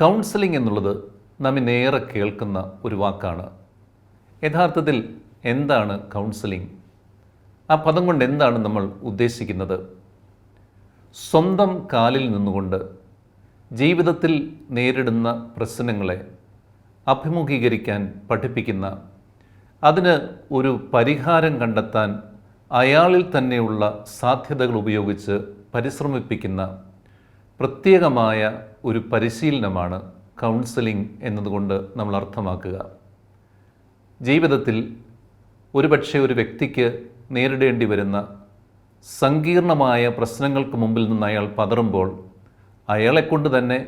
Counselling എന്നുള്ളത് നാം നേരെ കേൾക്കുന്ന ഒരു വാക്കാണ്. യഥാർത്ഥത്തിൽ എന്താണ് കൗൺസിലിംഗ്? ആ പദം കൊണ്ട് എന്താണ് നമ്മൾ ഉദ്ദേശിക്കുന്നത്? സ്വന്തം കാലിൽ നിന്നുകൊണ്ട് ജീവിതത്തിൽ നേരിടുന്ന പ്രശ്നങ്ങളെ അഭിമുഖീകരിക്കാൻ പഠിപ്പിക്കുന്ന അതിന് ഒരു പരിഹാരം കണ്ടെത്താൻ അയാളിൽ തന്നെയുള്ള സാധ്യതകൾ ഉപയോഗിച്ച് പരിശ്രമിപ്പിക്കുന്ന പ്രത്യേകമായ ഒരു പരിശീലനമാണ് കൗൺസിലിംഗ് എന്നതുകൊണ്ട് നമ്മൾ അർത്ഥമാക്കുക. ജീവിതത്തിൽ ഒരുപക്ഷെ ഒരു വ്യക്തിക്ക് നേരിടേണ്ടി വരുന്ന സങ്കീർണമായ പ്രശ്നങ്ങൾക്ക് മുമ്പിൽ നിന്ന് അയാൾ പതറുമ്പോൾ അയാളെക്കൊണ്ട് തന്നെ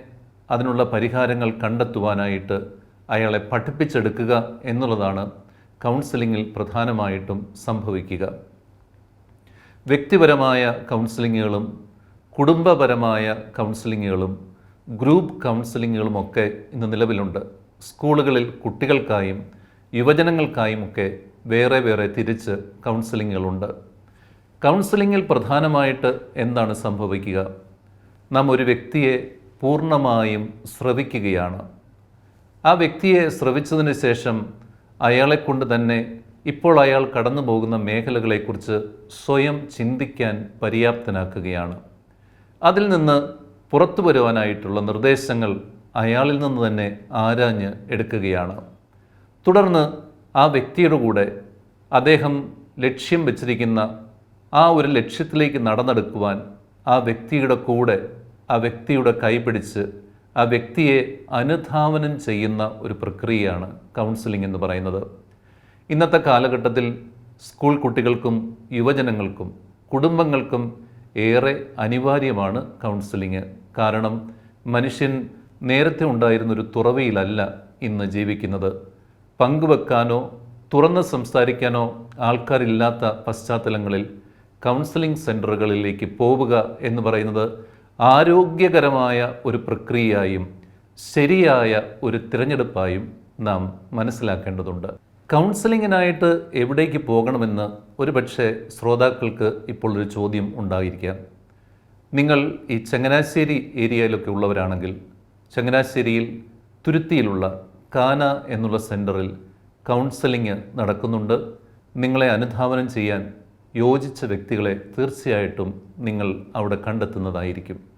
അതിനുള്ള പരിഹാരങ്ങൾ കണ്ടെത്തുവാനായിട്ട് അയാളെ പഠിപ്പിച്ചെടുക്കുക എന്നുള്ളതാണ് കൗൺസിലിങ്ങിൽ പ്രധാനമായിട്ടും സംഭവിക്കുക. വ്യക്തിപരമായ കൗൺസിലിങ്ങുകളും കുടുംബപരമായ കൗൺസിലിങ്ങുകളും ഗ്രൂപ്പ് കൗൺസിലിങ്ങുകളും ഒക്കെ ഇന്ന് നിലവിലുണ്ട്. സ്കൂളുകളിൽ കുട്ടികൾക്കായും യുവജനങ്ങൾക്കായും ഒക്കെ വേറെ വേറെ തിരിച്ച് കൗൺസിലിങ്ങുകളുണ്ട്. കൗൺസിലിങ്ങിൽ പ്രധാനമായിട്ട് എന്താണ് സംഭവിക്കുക? നാം ഒരു വ്യക്തിയെ പൂർണമായും ശ്രവിക്കുകയാണ് ആ വ്യക്തിയെ ശ്രവിച്ചതിന് ശേഷം അയാളെക്കൊണ്ട് തന്നെ ഇപ്പോൾ അയാൾ കടന്നു പോകുന്ന മേഖലകളെക്കുറിച്ച് സ്വയം ചിന്തിക്കാൻ പര്യാപ്തനാക്കുകയാണ്. അതിൽ നിന്ന് പുറത്തു വരുവാനായിട്ടുള്ള നിർദ്ദേശങ്ങൾ അയാളിൽ നിന്ന് തന്നെ ആരാഞ്ഞ് എടുക്കുകയാണ്. തുടർന്ന് ആ വ്യക്തിയുടെ കൂടെ അദ്ദേഹം ലക്ഷ്യം വെച്ചിരിക്കുന്ന ആ ഒരു ലക്ഷ്യത്തിലേക്ക് നടന്നെടുക്കുവാൻ ആ വ്യക്തിയുടെ കൂടെ ആ വ്യക്തിയുടെ കൈപിടിച്ച് ആ വ്യക്തിയെ അനുധാവനം ചെയ്യുന്ന ഒരു പ്രക്രിയയാണ് കൗൺസിലിംഗ് എന്ന് പറയുന്നത്. ഇന്നത്തെ കാലഘട്ടത്തിൽ സ്കൂൾ കുട്ടികൾക്കും യുവജനങ്ങൾക്കും കുടുംബങ്ങൾക്കും ഏറെ അനിവാര്യമാണ് കൗൺസിലിംഗ്. കാരണം മനുഷ്യൻ നേരത്തെ ഉണ്ടായിരുന്നൊരു തുറവിയിലല്ല ഇന്ന് ജീവിക്കുന്നത്. പങ്കുവെക്കാനോ തുറന്ന് സംസാരിക്കാനോ ആൾക്കാരില്ലാത്ത പശ്ചാത്തലങ്ങളിൽ കൗൺസിലിംഗ് സെന്ററുകളിലേക്ക് പോവുക എന്ന് പറയുന്നത് ആരോഗ്യകരമായ ഒരു പ്രക്രിയയായും ശരിയായ ഒരു തിരഞ്ഞെടുപ്പായും നാം മനസ്സിലാക്കേണ്ടതുണ്ട്. കൗൺസിലിങ്ങിനായിട്ട് എവിടേക്ക് പോകണമെന്ന് ഒരുപക്ഷെ ശ്രോതാക്കൾക്ക് ഇപ്പോൾ ഒരു ചോദ്യം ഉണ്ടായിരിക്കാം. നിങ്ങൾ ഈ ചങ്ങനാശ്ശേരി ഏരിയയിലൊക്കെ ഉള്ളവരാണെങ്കിൽ ചങ്ങനാശ്ശേരിയിൽ തുരുത്തിയിലുള്ള കാന എന്നുള്ള സെന്ററിൽ കൗൺസിലിംഗ് നടക്കുന്നുണ്ട്. നിങ്ങളെ അനുധാവനം ചെയ്യാൻ യോജിച്ച വ്യക്തികളെ തീർച്ചയായിട്ടും നിങ്ങൾ അവിടെ കണ്ടെത്തുന്നതായിരിക്കും.